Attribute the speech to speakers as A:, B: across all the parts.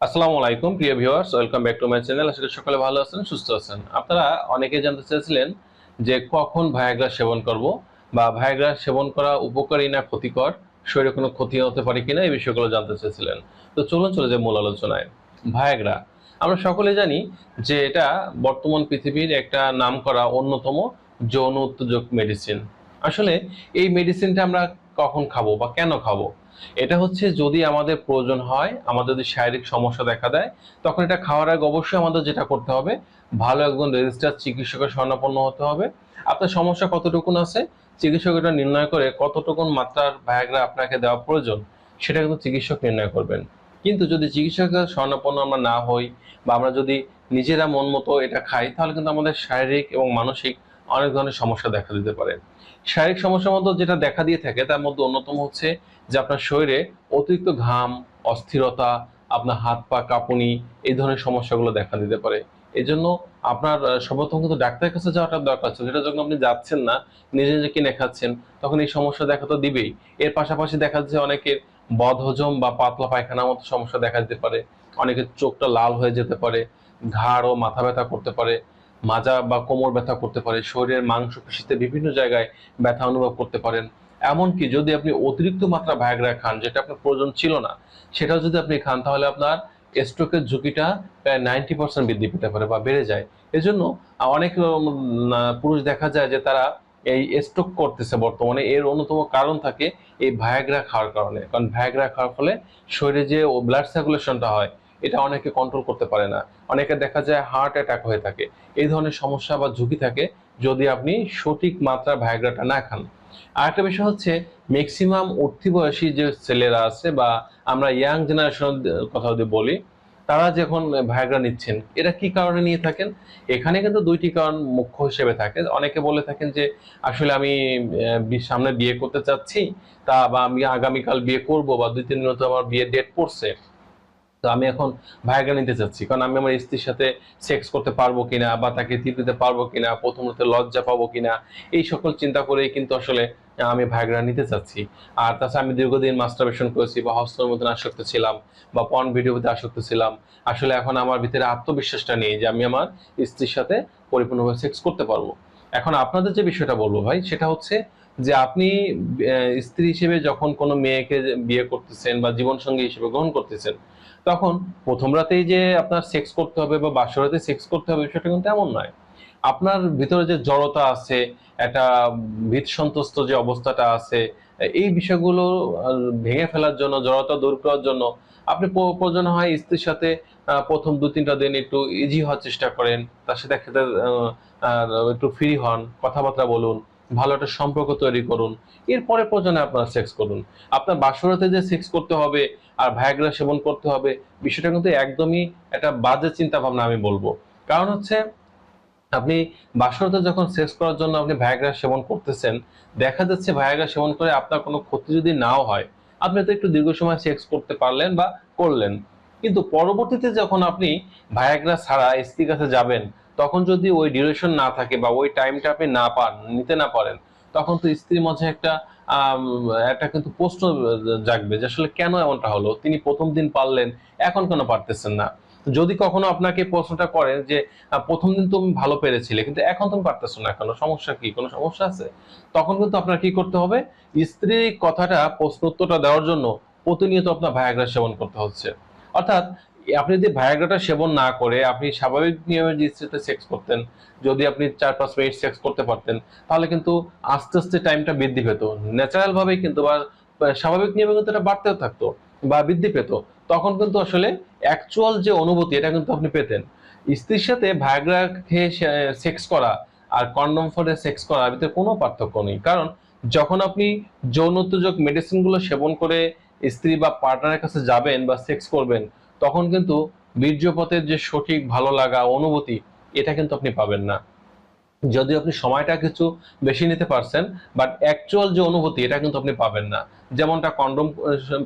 A: আসসালামু আলাইকুম, প্রিয় viewers, welcome back to my channel. আশা করি সকলে ভালো আছেন, সুস্থ আছেন। আপনারা অনেকে জানতে চেয়েছিলেন যে কখন ভায়াগ্রা সেবন করব বা ভায়াগ্রা সেবন করা উপকারী না ক্ষতিকর, শরীরে কোনো ক্ষতি হতে পারে কিনা এই বিষয়গুলো জানতে চেয়েছিলেন। তো চলুন চলে যায় মূল আলোচনায়। ভায়াগ্রা, আমরা সকলে জানি যে এটা বর্তমান পৃথিবীর একটা নাম করা অন্যতম যৌন উত্তেজক মেডিসিন আসলে এই মেডিসিনটা আমরা কখন খাব বা কেন খাব? এটা হচ্ছে যদি আমাদের প্রয়োজন হয়, আমাদের যদি শারীরিক সমস্যা দেখা দেয়, তখন এটা খাওয়ার আগে অবশ্যই আমাদের যেটা করতে হবে, ভালো একজন রেজিস্টার চিকিৎসকের শরণাপন্ন হতে হবে। আপনার সমস্যা কতটুকুন আছে, চিকিৎসক এটা নির্ণয় করে কতটুকুন মাত্রার ভায়াগ্রা আপনাকে দেওয়া প্রয়োজন, সেটা কিন্তু চিকিৎসক নির্ণয় করবেন। কিন্তু যদি চিকিৎসকের শরণাপন্ন আমরা না হই, বা আমরা যদি নিজেরা মন মতো এটা খাই, তাহলে কিন্তু আমাদের শারীরিক এবং মানসিক অনেক ধরনের সমস্যা দেখা দিতে পারে। শারীরিক সমস্যার মধ্যে যেটা দেখা দিয়ে থাকে, তার মধ্যে অন্যতম হচ্ছে যে আপনার শরীরে অতিরিক্ত ঘাম, অস্থিরতা, আপনার হাত পা, কাঁপুনি, এই ধরনের সমস্যাগুলো দেখা দিতে পারে। এই জন্য আপনার সর্বপ্রথম কিন্তু ডাক্তারের কাছে যাওয়াটা দরকার ছিল। যেটা যখন আপনি যাচ্ছেন না, নিজে নিজে কিনে খাচ্ছেন, তখন এই সমস্যা দেখা তো দিবেই। এর পাশাপাশি দেখা যাচ্ছে অনেকের বদহজম বা পাতলা পায়খানার মতো সমস্যা দেখা দিতে পারে। অনেকের চোখটা লাল হয়ে যেতে পারে, ঘাড় ও মাথা ব্যথা করতে পারে। মাজা বা কোমর ব্যথা করতে পারে, শরীরের মাংসপেশিতে বিভিন্ন জায়গায় ব্যথা অনুভব করতে পারেন। এমনকি যদি আপনি অতিরিক্ত মাত্রা ভায়াগ্রা খান, যেটা আপনার প্রয়োজন ছিল না, সেটাও যদি আপনি খান, তাহলে আপনার স্ট্রোকের ঝুঁকিটা প্রায় নাইনটি পার্সেন্ট বৃদ্ধি পেতে পারে বা বেড়ে যায়। এজন্য অনেক পুরুষ দেখা যায় যে তারা এই স্ট্রোক করতেছে বর্তমানে। এর অন্যতম কারণ থাকে এই ভায়াগ্রা খাওয়ার কারণে। কারণ ভায়াগ্রা খাওয়ার ফলে শরীরে যে ব্লাড সার্কুলেশনটা হয় এটা অনেকে কন্ট্রোল করতে পারে না। অনেকে দেখা যায় হার্ট অ্যাটাক হয়ে থাকে। এই ধরনের সমস্যা বা ঝুঁকি থাকে যদি আপনি সঠিক মাত্রা ভায়াগ্রাটা না খান। আরেকটা বিষয় হচ্ছে ম্যাক্সিমাম উঠতি বয়সী যে ছেলেরা আছে বা আমরা ইয়াং জেনারেশন কথা যদি বলি, তারা যখন ভায়াগ্রা নিচ্ছেন এটা কি কারণে নিয়ে থাকেন? এখানে কিন্তু দুইটি কারণ মুখ্য হিসেবে থাকে। অনেকে বলে থাকেন যে, আসলে আমি সামনে বিয়ে করতে চাচ্ছি, তা বা আমি আগামীকাল বিয়ে করব বা দুই, তিন দিন তো আমার বিয়ের ডেট পড়ছে। তো আমি এখন ভায়াগ্রা নিতে চাচ্ছি। কারণ আমি আমার স্ত্রীর সাথে সেক্স করতে পারব কিনা বা তাকে তৃপ্তি দিতে পারব কিনা প্রথমত লজ্জা পাবো কিনা, এই সকল চিন্তা করেই কিন্তু আসলে আমি ভায়াগ্রা নিতে চাচ্ছি। আর তাছাড়া আমি দীর্ঘদিন মাস্টারবেশন করেছি বা হস্তর মতন আসক্ত ছিলাম বা পন ভিডিওতে আসক্ত ছিলাম। আসলে এখন আমার ভিতরে আত্মবিশ্বাসটা নেই যে আমি আমার স্ত্রীর সাথে পরিপূর্ণভাবে সেক্স করতে পারব। এখন আপনাদের যে বিষয়টা বলব ভাই, সেটা হচ্ছে যে আপনি স্ত্রী হিসেবে যখন কোনো মেয়েকে বিয়ে করতেছেন বা জীবনসঙ্গী হিসেবে গ্রহণ করতেছেন তখন প্রথম রাতেই যে আপনার সেক্স করতে হবে বা বাসরাতে সেক্স করতে হবে সেটা কিন্তু এমন নয়। আপনার ভিতরে যে জড়তা আছে, একটা ভীত সন্তুষ্ট যে অবস্থাটা আছে, এই বিষয়গুলো ভেঙে ফেলার জন্য, জড়তা দূর করার জন্য আপনি প্রয়োজন হয় স্ত্রীর সাথে প্রথম দু তিনটা দিন একটু ইজি হওয়ার চেষ্টা করেন, তার সাথে একসাথে একটু ফ্রি হন, কথাবার্তা বলুন ভালো একটা সম্পর্ক তৈরি করুন। এরপরে প্রয়োজনে আপনারা সেক্স করুন। আপনার বাসরাতে যে সেক্স করতে হবে আর ভায়াগ্রা সেবন করতে হবে, বিষয়টা কিন্তু একদমই একটা বাজে চিন্তা ভাবনা আমি বলব। কারণ হচ্ছে, আপনি বাসরতে যখন সেক্স করার জন্য আপনি ভায়াগ্রা সেবন করতেছেন, দেখা যাচ্ছে ভায়াগ্রা সেবন করে আপনার কোনো ক্ষতি যদি নাও হয়, আপনি তো একটু দীর্ঘ সময় সেক্স করতে পারলেন বা করলেন। কিন্তু পরবর্তীতে যখন আপনি ভায়াগ্রা ছাড়া স্ত্রীর কাছে যাবেন তখন যদি ওই ডিউরেশন না থাকে বা ওই টাইমটা আপনি না পান, নিতে না পারেন, তখন তো স্ত্রীর মাঝে একটা একটা কিন্তু প্রশ্ন জাগবে যে আসলে কেন এমনটা হলো? তিনি প্রথম দিন পারলেন, এখন কেন পারতেছেন না? যদি কখনো আপনাকে প্রশ্নটা করেন যে প্রথম দিন তুমি ভালো পেরেছিলে, কিন্তু এখন তুমি পারতেছো না কেন? সমস্যা কি? কোনো সমস্যা আছে? তখন কিন্তু আপনার কি করতে হবে? স্ত্রীর কথাটা প্রশ্ন উত্তরটা দেওয়ার জন্য প্রতিনিয়ত আপনার ভায়াগ্রা সেবন করতে হচ্ছে। অর্থাৎ আপনি যদি ভায়াগ্রাটা সেবন না করে, আপনি স্বাভাবিক নিয়মে যে স্ত্রীতে সেক্স করতেন, যদি আপনি চার পাঁচ মিনিট সেক্স করতে পারতেন, তাহলে কিন্তু আস্তে আস্তে টাইমটা বৃদ্ধি পেত। ন্যাচারাল ভাবেই কিন্তু বা স্বাভাবিক নিয়মে কিন্তু এটা বাড়তেও থাকতো বা বৃদ্ধি পেত। তখন কিন্তু আসলে অ্যাকচুয়াল যে অনুভূতি, এটা কিন্তু আপনি পেতেন। স্ত্রীর সাথে ভায়াগ্রা খেয়ে সেক্স করা আর কন্ডম ফলে সেক্স করার ভিতরে কোনো পার্থক্য নেই। কারণ যখন আপনি যৌন উত্তেজক মেডিসিনগুলো সেবন করে স্ত্রী বা পার্টনারের কাছে যাবেন বা সেক্স করবেন তখন কিন্তু বীর্যপথের যে সঠিক ভালো লাগা, অনুভূতি, এটা কিন্তু আপনি পাবেন না। যদিও আপনি সময়টা কিছু বেশি নিতে পারছেন বাট অ্যাকচুয়াল যে অনুভূতি, এটা কিন্তু আপনি পাবেন না। যেমনটা কন্ডম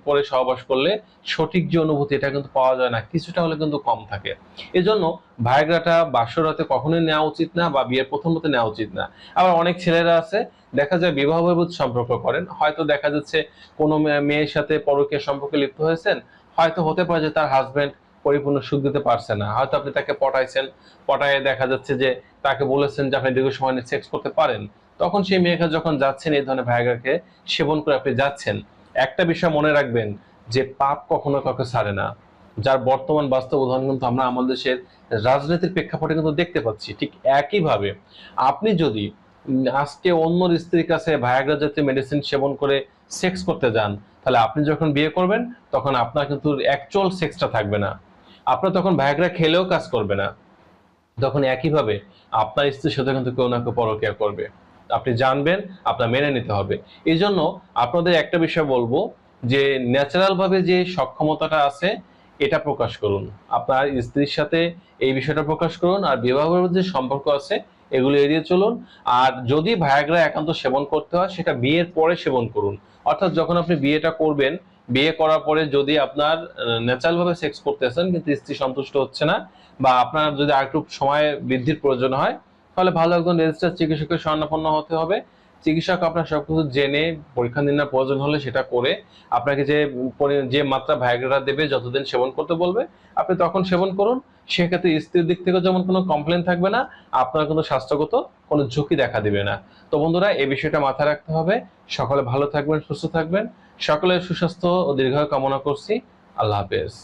A: পরে সহবাস করলে সঠিক যে অনুভূতি, এটা কিন্তু পাওয়া যায় না। কিছুটা হলে কিন্তু কম থাকে। এজন্য ভায়াগ্রাটা বাসরাতে কখনোই নেওয়া উচিত না বা বিয়ের প্রথম মতে নেওয়া উচিত না। আবার অনেক ছেলেরা আছে, দেখা যায় বিবাহ সম্পর্ক করেন। হয়তো দেখা যাচ্ছে কোনো মেয়ের সাথে পরকীয় সম্পর্কে লিপ্ত হয়েছেন হয়তো হতে পারে যে তার হাজবেন্ড পরিপূর্ণ সুখ দিতে পারছে না। হয়তো আপনি তাকে পটাইছেন পটায়ে দেখা যাচ্ছে যে তাকে বলেছেন যে আপনি দীর্ঘ সময় সেক্স করতে পারেন। তখন সেই মেয়েকে যখন যাচ্ছেন এই ধরনের ভাইয়াগাকে সেবন করে আপনি যাচ্ছেন, একটা বিষয় মনে রাখবেন যে পাপ কখনো কাউকে ছাড়ে না। যার বর্তমান বাস্তব উদাহরণ কিন্তু আমরা আমাদের দেশের রাজনীতির প্রেক্ষাপটে কিন্তু দেখতে পাচ্ছি। ঠিক একইভাবে আপনি যদি আজকে অন্য স্ত্রীর কাছে ভায়াগ্রা জাতীয় মেডিসিন সেবন করে সেক্স করতে যান তাহলে আপনি যখন বিয়ে করবেন, তখন আপনার কিন্তু অ্যাকচুয়াল সেক্সটা থাকবে না। আপনার তখন ভায়াগ্রা খেলেও কাজ করবে না। তখন একইভাবে আপনার স্ত্রীর সাথে কিন্তু কেউ না কেউ পরকিয়া করবে। আপনি জানবেন, আপনার মেনে নিতে হবে। এই জন্য আপনাদের একটা বিষয় বলব, যে ন্যাচারাল ভাবে যে সক্ষমতাটা আছে, এটা প্রকাশ করুন। আপনার স্ত্রীর সাথে এই বিষয়টা প্রকাশ করুন, আর বিবাহের যে সম্পর্ক আছে এগুলো এড়িয়ে চলুন। আর যদি ভায়াগ্রা একান্ত সেবন করতে হয়, সেটা বিয়ের পরে সেবন করুন। অর্থাৎ যখন আপনি বিয়েটা করবেন, বিয়ে করার পরে যদি আপনার ন্যাচারাল ভাবে সেক্স করতেছেন কিন্তু স্ত্রী সন্তুষ্ট হচ্ছে না, বা আপনার যদি আর একটু সময় বৃদ্ধির প্রয়োজন হয়, তাহলে ভালো একজন রেজিস্টার চিকিৎসকের স্বর্ণাপন্ন হতে হবে। চিকিৎসক আপনার সব কিছু জেনে, পরীক্ষা নিরীক্ষার প্রয়োজন হলে সেটা করে আপনাকে যে যে মাত্রা ভাইগ্রাটা দেবে, যতদিন সেবন করতে বলবে, আপনি তখন সেবন করুন। সেক্ষেত্রে স্ত্রীর দিক থেকে যেমন কোনো কমপ্লেন থাকবে না, আপনার কোনো স্বাস্থ্যগত কোনো ঝুঁকি দেখা দিবে না। তো বন্ধুরা, এই বিষয়টা মাথায় রাখতে হবে। সকলে ভালো থাকবেন, সুস্থ থাকবেন। সকলের সুস্বাস্থ্য ও দীর্ঘায়ু কামনা করছি। আল্লাহ হাফেজ।